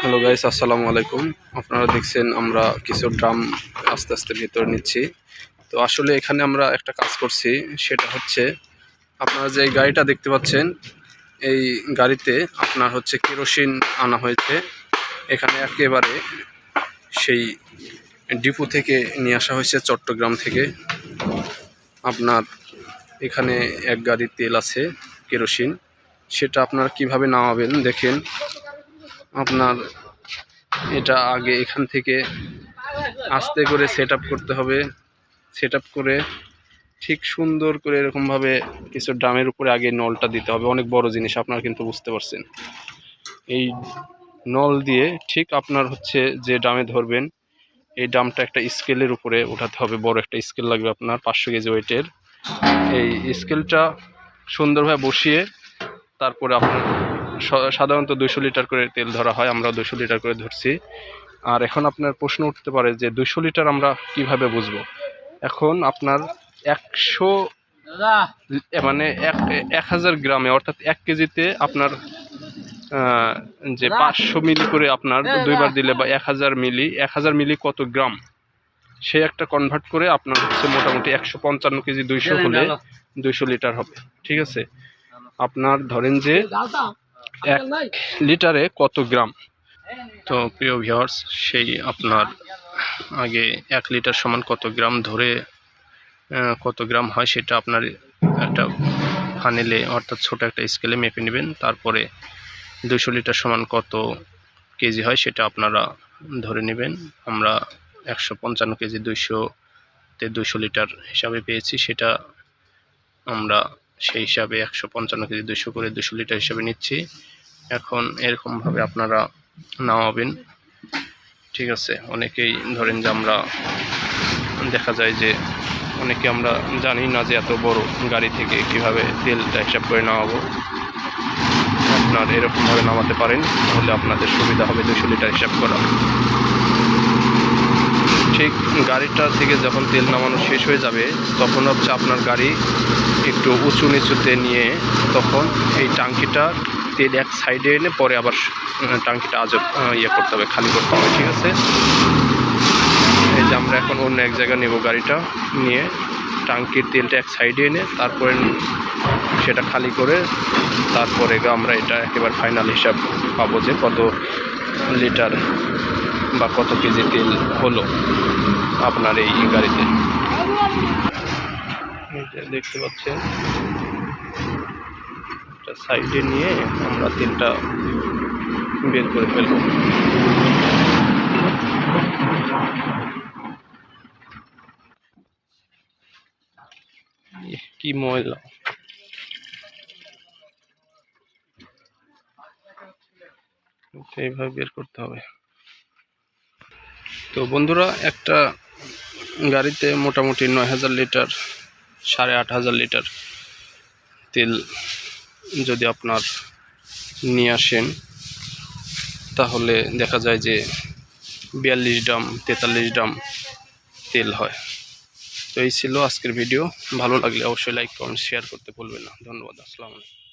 Hello guys আসসালামু আলাইকুম আপনারা দেখছেন, আমরা কিছু ড্রাম আস্তে আস্তে ভিতরে নিচ্ছি। তো আসলে এখানে আমরা একটা কাজ করছি, সেটা হচ্ছে, আপনারা যে গাড়িটা দেখতে পাচ্ছেন, এই গাড়িতে আপনার হচ্ছে কেরোসিন আনা হয়েছে। এখানে একেবারে সেই ডিপো থেকে নিয়ে আসা হয়েছে, চট্টগ্রাম থেকে। আপনার এখানে এক গাড়ি তেল আছে, কেরোসিন। সেটা আপনারা কীভাবে নামাবেন, দেখেন। আপনার এটা আগে এখান থেকে আস্তে করে সেট করতে হবে। সেট করে ঠিক সুন্দর করে এরকমভাবে কিছু ড্রামের উপরে আগে নলটা দিতে হবে। অনেক বড় জিনিস, আপনারা কিন্তু বুঝতে পারছেন। এই নল দিয়ে ঠিক আপনার হচ্ছে যে ড্রামে ধরবেন, এই ড্রামটা একটা স্কেলের উপরে উঠাতে হবে। বড় একটা স্কেল লাগবে আপনার, পাঁচশো কেজি ওয়েটের। এই স্কেলটা সুন্দরভাবে বসিয়ে তারপরে আপনার সাধারণত দুইশো লিটার করে তেল ধরা হয় আমরা দুশো লিটার করে ধরছি। আর এখন আপনার প্রশ্ন উঠতে পারে যে দুশো লিটার আমরা কীভাবে বুঝব? এখন আপনার একশো মানে এক এক হাজার গ্রামে অর্থাৎ এক কেজিতে আপনার যে পাঁচশো মিলি করে আপনার দুইবার দিলে বা এক হাজার মিলি এক হাজার মিলি কত গ্রাম? সে একটা কনভার্ট করে আপনার হচ্ছে মোটামুটি একশো পঞ্চান্ন কেজি দুইশো হলে দুইশো লিটার হবে। ঠিক আছে? আপনার ধরেন যে এক লিটারে কত গ্রাম? তো প্রিয় ভিউয়ার্স সেই আপনার আগে এক লিটার সমান কত গ্রাম ধরে কত গ্রাম হয় সেটা আপনার একটা ফানেলে অর্থাৎ ছোট একটা স্কেলে মেপে নেবেন। তারপরে দুশো লিটার সমান কত কেজি হয় সেটা আপনারা ধরে নেবেন। আমরা একশো পঞ্চান্ন কেজি দুইশোতে দুশো লিটার হিসাবে পেয়েছি। সেটা আমরা সেই হিসাবে একশো পঞ্চান্ন কেজি দুশো করে দুশো লিটার হিসাবে নিচ্ছি। এখন এরকমভাবে আপনারা নামাবেন। ঠিক আছে, অনেকেই ধরেন যে আমরা দেখা যায় যে অনেকে আমরা জানি না যে এত বড় গাড়ি থেকে কীভাবে তেলটা হিসাব করে নামাবো। আপনার এরকমভাবে নামাতে পারেন, তাহলে আপনাদের সুবিধা হবে দুশো লিটার হিসাব করা। গাড়িটা থেকে যখন তেল নামানো শেষ হয়ে যাবে তখন হচ্ছে আপনার গাড়ি একটু উঁচু নিচুতে নিয়ে তখন এই টাঙ্কিটা তেল এক সাইডে এনে পরে আবার টাঙ্কিটা আহ, ইয়ে করতে হবে খালি করতে হবে ঠিক আছে? এই যে আমরা এখন অন্য এক জায়গায় নেব গাড়িটা নিয়ে টাঙ্কির তেলটা এক সাইডে এনে তারপরে সেটা খালি করে তারপরে আমরা এটা একেবারে ফাইনাল হিসাব পাবো যে কত লিটার বা কত কেজি তেল হলো আপনার এই গাড়িতে? দেখতে পাচ্ছেন সাইডে নিয়ে আমরা তেলটা বের করে ফেলব। কি ময়লা। এইভাবে বের করতে হবে। তো বন্ধুরা, একটা গাড়িতে মোটামুটি নয় হাজার লিটার, সাড়ে আট হাজার লিটার তেল যদি আপনার নিয়ে আসেন, তাহলে দেখা যায় যে বিয়াল্লিশ ড্রাম তেতাল্লিশ ড্রাম তেল হয়। তো এই ছিল আজকের ভিডিও। ভালো লাগলে অবশ্যই লাইক, কমেন্ট, শেয়ার করতে ভুলবেন না। ধন্যবাদ, আসসালামু আলাইকুম।